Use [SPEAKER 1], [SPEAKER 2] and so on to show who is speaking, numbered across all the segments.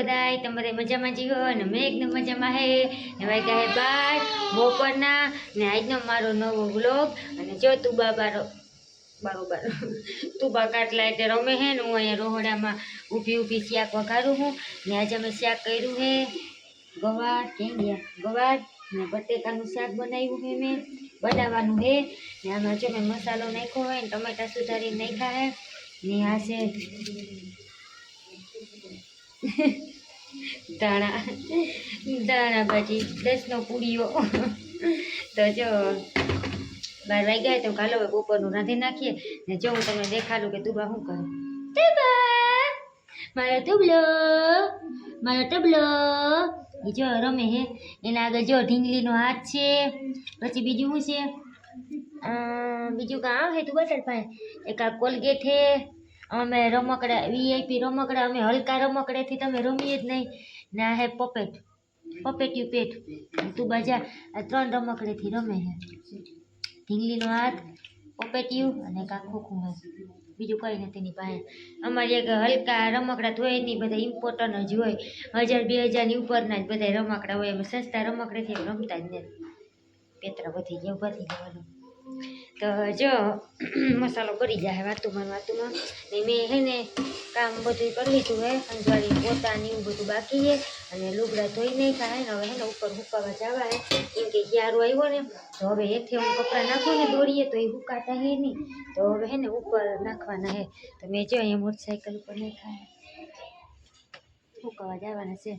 [SPEAKER 1] બધાય તમારે મજામાં જીવો અને મેં એકદમ મજામાં હે. ને વાગ્યા હે બાર બપોરના. ને આજનો મારો નવો વ્લોગ. અને જો તું બાબારો બરોબર. તું કાટલા એટલે રમે હે ને હું અહીંયા રોહડામાં ઊભી ઊભી શાક વઘારું હું. ને આજે અમે શાક કર્યું હે. ગવાર કેમ ગવાર ને બટેકાનું શાક બનાવ્યું હે મેં. બનાવવાનું હે. ને આમાં જો મેં મસાલો નાખ્યો હોય ને ટમેટા સુધારીને નાખ્યા હે. ને આ છે ધાણા ધાણા ભાજી દસનો પૂડીઓ તો જો બાર વાગ્યા તો કાલો હવે બપોરનું રાંધી નાખીએ. ને જો હું તમને દેખાડું કે દુબા શું કરું. મારો ટુબલો મારો તબલો. એ જો રમે હે. એના આગળ જો ઢીંગલીનો હાથ છે. પછી બીજું શું છે? બીજું કાં હે તું બટર પાસે એક આ કોલગેટ હે. અમે રમકડા વીઆઈપી રમકડા, અમે હલકા રમકડેથી તમે રમીએ જ નહીં. ને હે પપેટ, પપેટ્યું પેટ. તું બાજા, આ ત્રણ રમકડેથી રમે છે ઢીંગલીનો હાથ, પપેટિયું અને કાં ખોખું હે બીજું કંઈ નથી એની પાસે. અમારી એક હલકા રમકડા તો હોય નહીં, બધા ઇમ્પોર્ટન્ટ જ હોય. હજાર, બે હજારની ઉપરના જ બધા રમકડા હોય. અમે સસ્તા રમકડેથી રમતા જ નથી. પેતરા વધી ગયા થઈ જવાનું. તો જો, મસાલો કરી જાય વાતુમાં વાતુમાં. ને મેં હે ને કામ બધું કરી લીધું હે અંજવાળી પોતાની એવું બધું બાકી છે અને લુગડા ધોઈ નહીં ખાય ને હવે હે ને ઉપર હુકાવા જવા હે. કેમ કે હિયારો આવ્યો ને, તો હવે હેઠે હું કપડાં નાખું ને દોડીએ તો એ હુકાતા હે નહીં. તો હવે હે ને ઉપર નાખવાના હે. તો મેં જો અહીંયા મોટરસાઇકલ ઉપર નહીં ખાય હુકાવા જવાના છે.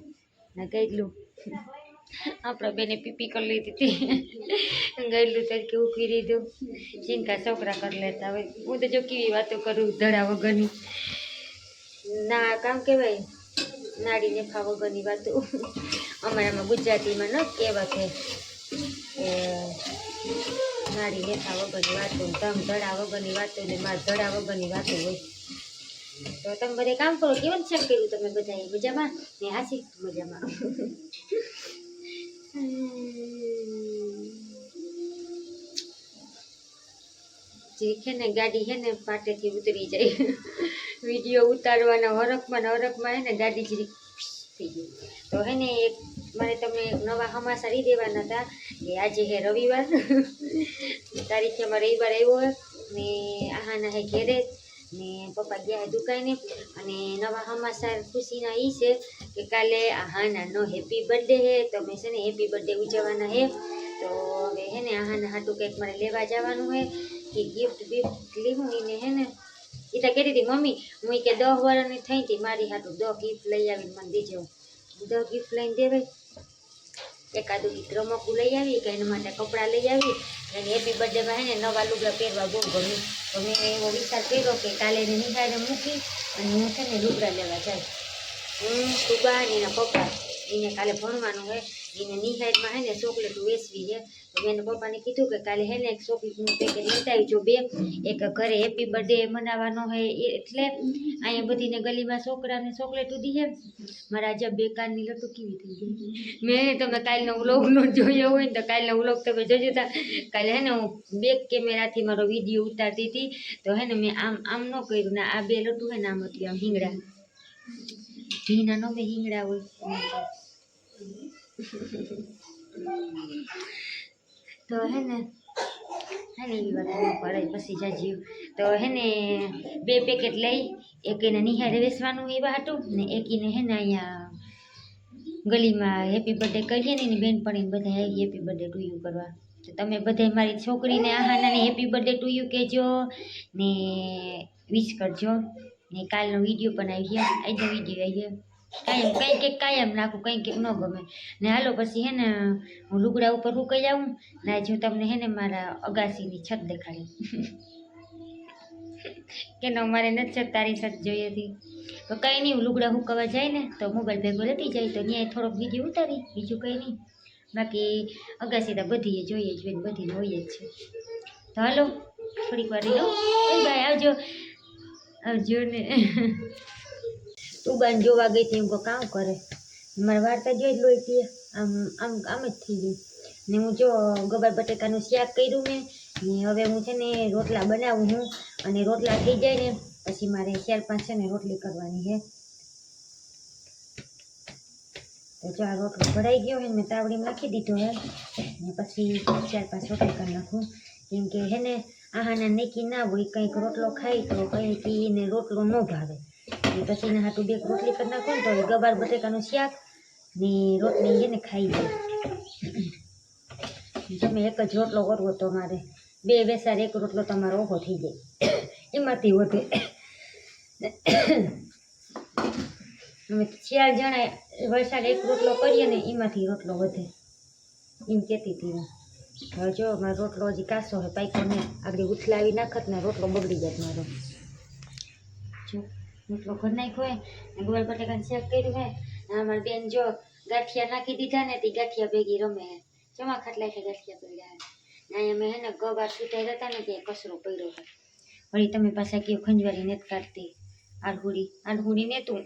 [SPEAKER 1] ને ગયેલું આપણા બેને પીપી કરી લીધી હતી. ગયેલું તરીકે ઉકી દીધું ચિંતા છોકરા કરી લેતા હોય. હું તો જો કેવી વાતો કરું ધડા વગરની. ના, કામ કહેવાય. નાડી નેફા વગરની વાતો. અમારામાં ગુજરાતીમાં ન કહેવા કે નાડી નેફા વગરની વાતો, ધમ ધડા વગરની વાતો ને માર ધડા વગરની વાતો હોય. તો તમે બધે કામ કરો. કેવું છે કર્યું તમે બધાએ મજામાં? ને હાસી? મજામાં. જે ને ગાડી છે ને પાટેથી ઉતરી જાય. વીડિયો ઉતારવાના હરખમાં હરખમાં હે ને ગાડી જરી થઈ ગઈ. તો હે ને એક મારે તમને નવા હમાસા રહી દેવાના હતા કે આજે હે રવિવાર. તારીખે અમારે રવિવાર આવ્યો હે ને આહાના હે ઘેરે. ને પપ્પા ગયા દુકાને અને નવા હમાસાર ખુશીના એ છે કે કાલે આહાના નો હેપી બર્થડે હે, તો મેં છે ને હેપી બર્થડે ઉજવવાના હે. તો હવે હે ને આહાના હાટું કંઈક મારે લેવા જવાનું હે, કે ગિફ્ટ બિફ્ટ લીધું એને હે ને. એ તો કહેતી હતી, મમ્મી, હું કે દહ વર્ષની થઈ હતી મારી હાટું દહ ગિફ્ટ લઈ આવીને મને દીજો. દહ ગિફ્ટ લઈને દેવાય? એકાદું ગીત રમકું લઈ આવી, કે એના માટે કપડાં લઈ આવી, અને હેપી બર્થડેમાં હે ને નવા લુગડા પહેરવા બહુ ગમે. તો મેં એવો વિચાર કર્યો કે કાલે એને નિહાળે મૂકી, અને હું છે ને લુગડા લેવા જાય હું સુબા અને એના પપ્પા. એને કાલે ભણવાનું હે એને નિહાળમાં હે ને ચોકલેટ વેચવી છે તો મેં એના પપ્પાને કીધું કે કાલે હે ને એક ચોકલેટનું પેકેટ લેતા આવજો બે. એક ઘરે હેપી બર્થડે મનાવવાનો હોય એ- એટલે અહીંયા બધીને ગલીમાં છોકરાને ચોકલેટ ઉધી છે મારા આજે બે કાનની લટુ કેવી થઈ ગઈ. મેં તમે કાલનો વ્લોગ નો જોયો હોય ને તો કાલનો વ્લોગ તમે જોજો તા. કાલે હે ને હું બેક કેમેરાથી મારો વીડિયો ઉતારતી હતી. તો હે ને મેં આમ આમ ન કર્યું ને આ બે લટુ હે ને આમ હતી, આમ હિંગડા ઘીના નો મેં હિંગડા હોય. તો હે ને, હે એવી વાત પડે, પછી જાજ્યું તો હે ને, બે પેકેટ લઈ, એક એને નિહારે વેચવાનું એવા હતું ને એક એને હે ને અહીંયા ગલીમાં હેપી બર્થડે કહીએ ને એની બેનપણીને બધા આવી હેપી બર્થડે ટુ યુ કરવા. તો તમે બધા મારી છોકરીને આહાનાને હેપી બર્થડે ટુ યુ કહેજો, ને વિશ કરજો. ને કાલનો વીડિયો પણ આવી ગયા આજનો વીડિયો આવી ગયો કાયમ કંઈ કંઈક કાયમ નાખું, કંઈ કંઈક ન ગમે. ને હાલો, પછી હે ને હું લુગડા ઉપર રૂકાઈ જાઉં ને આજે હું તમને હે ને મારા અગાસીની છત દેખાડી. કે ન મારે નથી તારી છત જોઈએ હતી. તો કંઈ નહીં, હું લુગડા હુકવા જાય ને, તો મોબાઈલ ભેગો લેતી જાય, તો ત્યાં થોડોક વીડિયો ઉતારી, બીજું કંઈ નહીં. બાકી અગાસી તો બધીએ જોઈએ જોઈએ બધીને હોય જ છે. તો હાલો, થોડીક વાર રહી લો બાય આવજો. આવજો ને. તું બાન જોવા ગઈ હતી એમ કહો કામ કરે? મારે વાર્તા જોઈ જ લોહી હતી. આમ આમ આમ જ થઈ ગયું ને હું જો ગોબર બટેકાનું શાક કર્યું મેં, ને હવે હું છે ને રોટલા બનાવું હું, અને રોટલા થઈ જાય ને પછી મારે ચાર પાંચ છે ને રોટલી કરવાની છે તો જો આ રોટલો ભરાઈ ગયો હોય મેં તાવડીમાં નાખી દીધો હે. ને પછી ચાર પાંચ રોટલી કરી નાખું. કેમ કે હે ને આહાના નેકી ના હોય, કંઈક રોટલો ખાય તો કંઈક એને રોટલો ન ભાવે. પછી એના હાટું બે રોટલી કરી નાખો ને તો ગબાર બટેકાનું શાક ને રોટલી એને ખાઈ જાય તમે એક જ રોટલો કરવો તો મારે બે બેસાર એક રોટલો તમારો ઓછો થઈ જાય. એમાંથી વધે. અમે ચાર જણા વરસાદ એક રોટલો કરીએ ને એમાંથી રોટલો વધે. એમ કહેતી હતી હવે જો મારો રોટલો હજી કાસો હોય પાઈકોને આગળ ઉથલાવી નાખત ને રોટલો બગડી જાય મારો. જો. રોટલો ઘર નાખ્યો હે ને ગોળ બટાકાનું શાક કર્યું હે ને અમારી બેન જો ગાંઠિયા નાખી દીધા ને તે ગાંઠિયા ભેગી રમે હે. જમા ખાટલા છે ગાંઠિયા પડ્યા હે. ને અહીંયા હે ને ગવાર છૂટાઈ હતા ને ત્યાં કચરો પડ્યો હોય વળી તમે પાછા કયો ખંજવારી નથી કાઢતી. આડહુડી આડહુડી ને તું.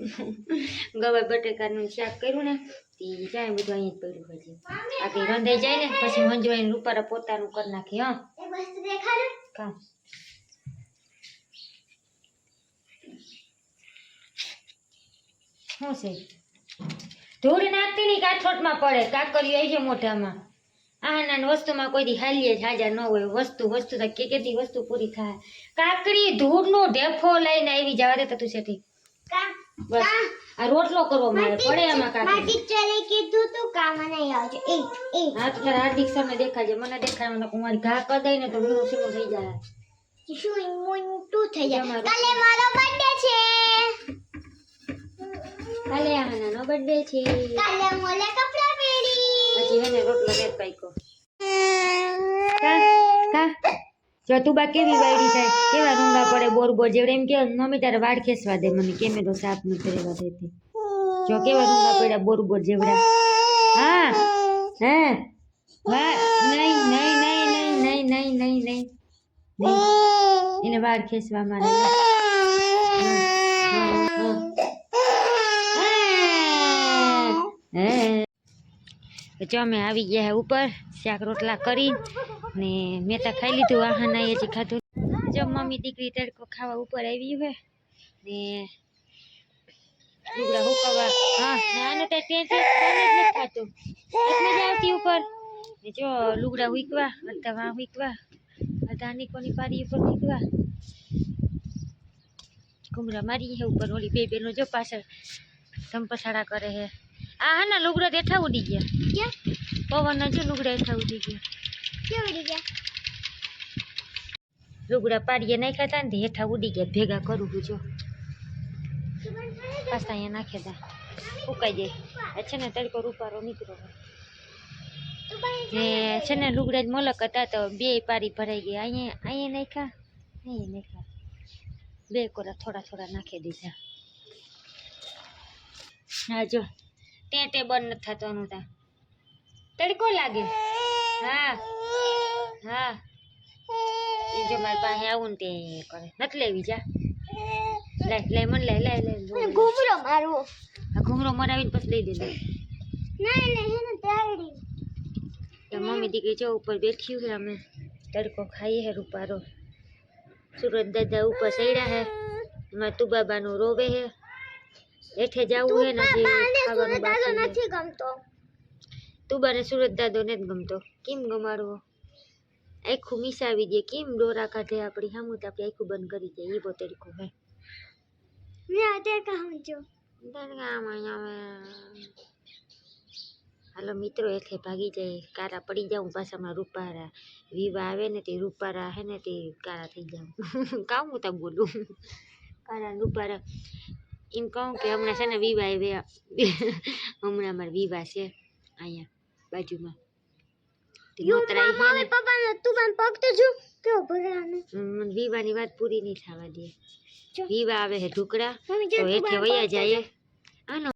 [SPEAKER 1] ગવાર બટેકાનું શાક કર્યું ને તે જાય બધું અહીંયા જ પડ્યું હજી આ તે રંધાઈ જાય ને પછી મંજવાઈને રૂપારા પોતાનું કરી નાખે હા.
[SPEAKER 2] એક વસ્તુ દેખાડું
[SPEAKER 1] કામ શું છે? ધૂળ નાખતી ની કાઠોટમાં પડે. કાકરીઓ આવી છે મોઢામાં. આ નાની વસ્તુમાં કોઈ દી હાલીએ હાજર ન હોય. વસ્તુ વસ્તુ કે કેતી વસ્તુ પૂરી થાય. કાકડી ધૂળનો ઢેફો લઈને આવી જવા દેતા તો
[SPEAKER 2] છેથી
[SPEAKER 1] બસ. આ રોટલો કરવો મારે. પડે એમાં કાકરી
[SPEAKER 2] ટીચરે કીધું તું કામ નહીં આવજો એ એ.
[SPEAKER 1] હા તારા હાર્દિક સરને દેખાજે મને દેખાય મને મારી ઘા કર દઈ ને તો મીનું સીનું થઈ જાય.
[SPEAKER 2] શું મોટું થઈ જાય. કાલે મારો બર્થડે છે.
[SPEAKER 1] કાલે આહાનાનો બર્થડે છે.
[SPEAKER 2] કાલે મોલે કપડા પહેરી.
[SPEAKER 1] પછી હેને રોટલો ને પાઈકો કા? કા? જો તું બા કેવી વાયડી થાય કેવા રૂંગા પડે બોર બોર જેવડે? એમ કે મમ્મી તારે વાળ ખેંચવા દે. મને કેમેરો સાફ ન કરવા દેતી જો કેવા રૂંગા પડ્યા બોર બોર જેવડા? હા. હા? વાહ નહીં નહીં નહીં નહીં નહીં નહીં નહીં નહીં. એને વાળ ખેંચવા મારે. તો જો અમે આવી ગયા હે ઉપર, શાક રોટલા કરી ને મેં તો ખાઈ લીધું આહાના હજી ખાધું જો મમ્મી દીકરી તડકો ખાવા ઉપર આવી હે ને લુગડા હુકવા. હા ખાતું એટલે આવતી ઉપર. ને જો લુગડા હુકવા અડધા વાં હુકવા અડધા પારી ઉપર હુકવા. ઘુમરા મારી હે ઉપર, ઓલી બે બેનો જો પાછળ ધમપછાડા કરે હે. આ હા ને લુગડા હેઠા ઉડી ગયા.
[SPEAKER 2] ક્યાં?
[SPEAKER 1] પવનના જો લુગડા હેઠા ઉડી ગયા.
[SPEAKER 2] ક્યાં ઉડી ગયા?
[SPEAKER 1] લુગડા પાડીએ નાખ્યા હતા ને હેઠા ઉડી ગયા. ભેગા કરું જો. પાછા અહીંયા નાખ્યા હતા ઉકાઈ જાય છે ને તડકો રૂપારો નીકળ્યો ને છે ને લુગડા જ મોલક હતા તો બે પારી ભરાઈ ગઈ અહીંયા અહીંયા નાખ્યા અહીંયા નાખ્યા. બે કોરા થોડા થોડા નાખી દીધા. હા જો. ત્યાં તે બંધ નથી થતું તા તડકો લાગે. હા. હા. એ જો મારી પાસે આવું ને તે કરે. નથી લેવી જા. લે લે મને લાય લે લે
[SPEAKER 2] ઘૂમરો મારવો.
[SPEAKER 1] આ ઘૂમરો મરાવીને પછી લઈ દેજો.
[SPEAKER 2] ના ના હે ને તાળી
[SPEAKER 1] તો મમ્મી દીકરી જો ઉપર બેઠી છે અમે તડકો ખાઈએ હે રૂપારો. સુરત દાદા ઉપર સડ્યા હે. એમાં તુબાબાનું રોવે હે. હેઠે જવું હે ને ખાવાનું
[SPEAKER 2] નથી ગમતો.
[SPEAKER 1] તુબાને સુરત દાદો નથી ગમતો. કેમ ગમાડવો? આખું મિસાવી દે કેમ ડોરા કાઢે આપણી? સામું તો આપણે આખું બંધ કરી દે. એ બહુ તરીકો હે.
[SPEAKER 2] મેં અત્યારે કહું છું
[SPEAKER 1] હાલો મિત્રો એટલે ભાગી જાય. કારા પડી જાઉં પાછામાં રૂપારા. વિવા આવે ને તે રૂપારા હે ને તે કારા થઈ જાઉં. કામ હું તા બોલું? કારા રૂપારા. એમ કહું કે હમણાં છે ને વિવાહ એ હમણાં અમારે વિવાહ છે અહીંયા બાજુમાં વિવાની વાત પૂરી નહીં થવા દે વિવાહ આવે હે
[SPEAKER 2] ઢોકળા
[SPEAKER 1] તો જાય